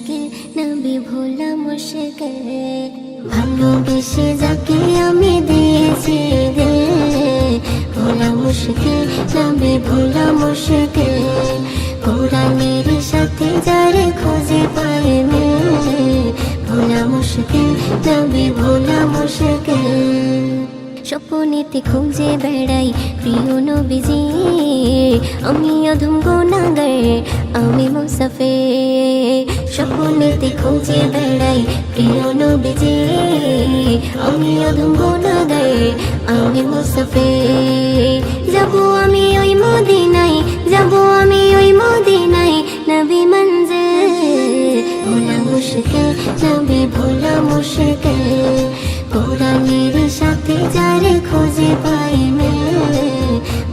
যাকে নবী ভোলা মুশকে ভালোবেসে যাকে আমি দিয়েছি রে ভোলা মুশকে নবী ভোলা মুশকে কোরআনের সাথে যারে খুঁজে পাইনি ভোলা মুশকে নবী ভোলা মুশকে স্বপ্নেতে খুঁজে বেড়াই প্রিয় নবীজি আমি অধম গোনাগার আমি মুসাফের স্বপ্নেতে খুঁজে বেড়াই প্রিয় নবীজি, আমি অধম গোনাগার আমি মুসাফে যাব আমি ওই মদিনায়, যাব আমি ওই মদিনায়, নবী মঞ্জিল। ভোলা মুশকিল, নবী ভোলা মুশকিল। কোরআনের সাথে যারে খুঁজে পাই মেলে।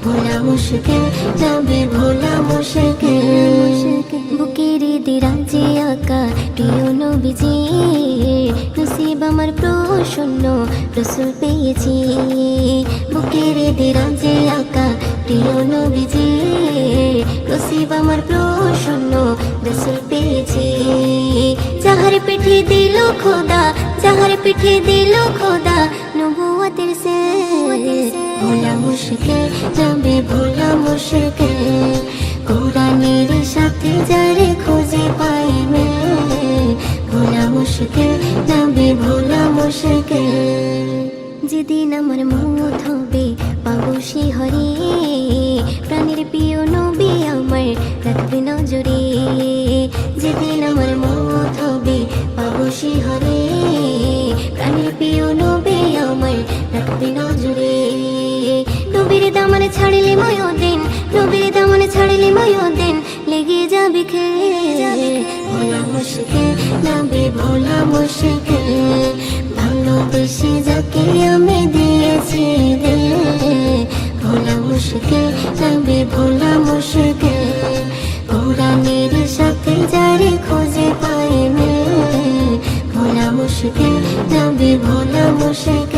ভোলা মুশকিল, নবী ভোলা মুশকিল। বুকের দিরাজে আঁকা প্রিয় নবীজি। নসিব আমার প্রসন্ন রসুল পেয়েছি। বুকের দিরাজে আঁকা প্রিয় নবীজি। নসিব আমার প্রসন্ন রসুল পেয়েছি। যাহার পিঠে দিল খোদা, যাহার পিঠে দিল খোদা নবুয়তের সে ভোলা মুশকিল মুশকিল যেদিন আমার মত হবে পাবো হরে। প্রাণের প্রিয় নবী আমার রাখবে নজরে। যেদিন আমার মত হবে পাবো হরে। প্রাণের প্রিয় নবী আমার রাখবে নজরে। নবীর দামান ছাড়িলে ময় দিন নবীর দামান ছাড়িলে ময় দিন লেগে যাবে খেয়ে ভোলা মুশকিল নবী ভোলা মুশকিল ভোলা মুশকিল নবী ভোলা মুশকিল ভোলা মুশকিল